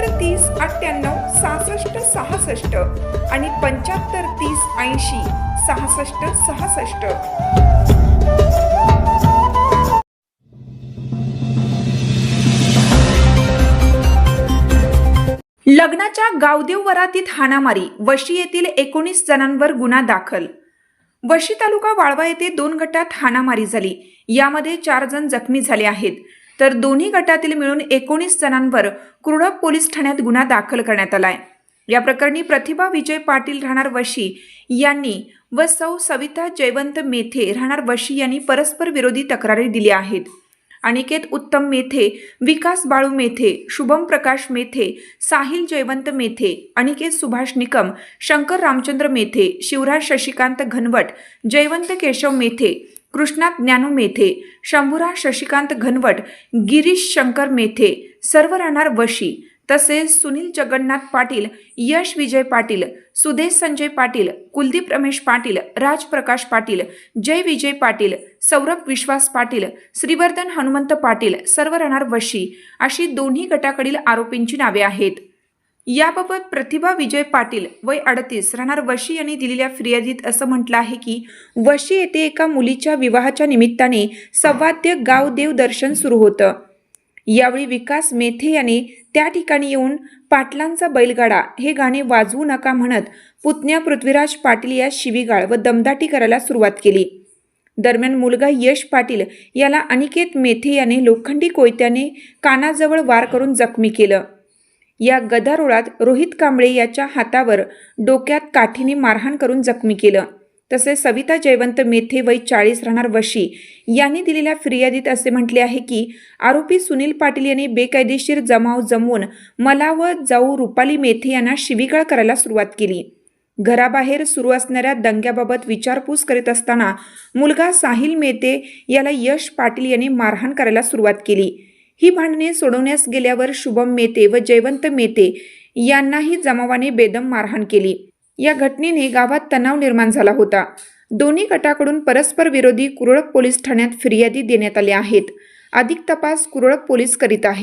पंच्याहत्तर तीस अठ्ठ्याण्णव सहासष्ट सहासष्ट आणि पंच्याहत्तर तीस ऐंशी सहासष्ट सहासष्ट. लग्नाच्या गावदेव वरातीत हाणामारी वशी येथील एकोणीस जणांवर गुन्हा दाखल. वशी तालुका वाळवा येथे दोन गटात हाणामारी झाली. यामध्ये चार जण जखमी झाले आहेत. तर दोन्ही गटातील मिळून एकोणीस जणांवर कुरडप पोलीस ठाण्यात गुन्हा दाखल करण्यात आलाय. या प्रकरणी प्रतिभा विजय पाटील राहणार वशी यांनी व सौ सविता जयवंत मेथे राहणार वशी यांनी परस्पर विरोधी तक्रारी दिल्या आहेत. अनिकेत उत्तम मेथे विकास बाळू मेथे शुभम प्रकाश मेथे साहिल जयवंत मेथे अनिकेत सुभाष निकम शंकर रामचंद्र मेथे शिवराज शशिकांत घनवट जयवंत केशव मेथे कृष्णा ज्ञानू मेथे शंभूरा शशिकांत घनवट गिरीश शंकर मेथे सर्व राहणार वशी तसेच सुनील जगन्नाथ पाटील यश विजय पाटील सुदेश संजय पाटील कुलदीप रमेश पाटील राजप्रकाश पाटील जय विजय पाटील सौरभ विश्वास पाटील श्रीवर्धन हनुमंत पाटील सर्व राहणार वशी अशी दोन्ही गटाकडील आरोपींची नावे आहेत. याबाबत प्रतिभा विजय पाटील वय अडतीस राहणार वशी यांनी दिलेल्या फिर्यादीत असं म्हटलं आहे की वशी येथे एका मुलीच्या विवाहाच्या निमित्ताने सवाद्य गावदेव दर्शन सुरू होतं. यावेळी विकास मेथे याने त्या ठिकाणी येऊन पाटलांचा बैलगाडा हे गाणे वाजवू नका म्हणत पुतण्या पृथ्वीराज पाटील या शिवीगाळ व दमदाटी करायला सुरुवात केली. दरम्यान मुलगा यश पाटील याला अनिकेत मेथे याने लोखंडी कोयत्याने कानाजवळ वार करून जखमी केलं. या गदारोळात रोहित कांबळे याच्या हातावर डोक्यात काठीने मारहाण करून जखमी केलं. तसेच सविता जयवंत मेथे वय चाळीस राहणार वशी यांनी दिलेल्या फिर्यादीत असे म्हटले आहे की आरोपी सुनील पाटील यांनी बेकायदेशीर जमाव जमवून मला व जाऊ रुपाली मेथे यांना शिवीगाळ करायला सुरुवात केली. घराबाहेर सुरू असणाऱ्या दंग्याबाबत विचारपूस करीत असताना मुलगा साहिल मेते याला यश पाटील यांनी मारहाण करायला सुरुवात केली. ही भांडणे सोडवण्यास गेल्यावर शुभम मेते व जयवंत मेते यांनाही जमावाने बेदम मारहाण केली. या घटनेने गावात तणाव निर्माण झाला होता. दोन्ही गटाकडून परस्पर विरोधी कुरळक पोलीस ठाण्यात फिर्यादी देण्यात आल्या आहेत. अधिक तपास कुरळक पोलीस करीत आहेत.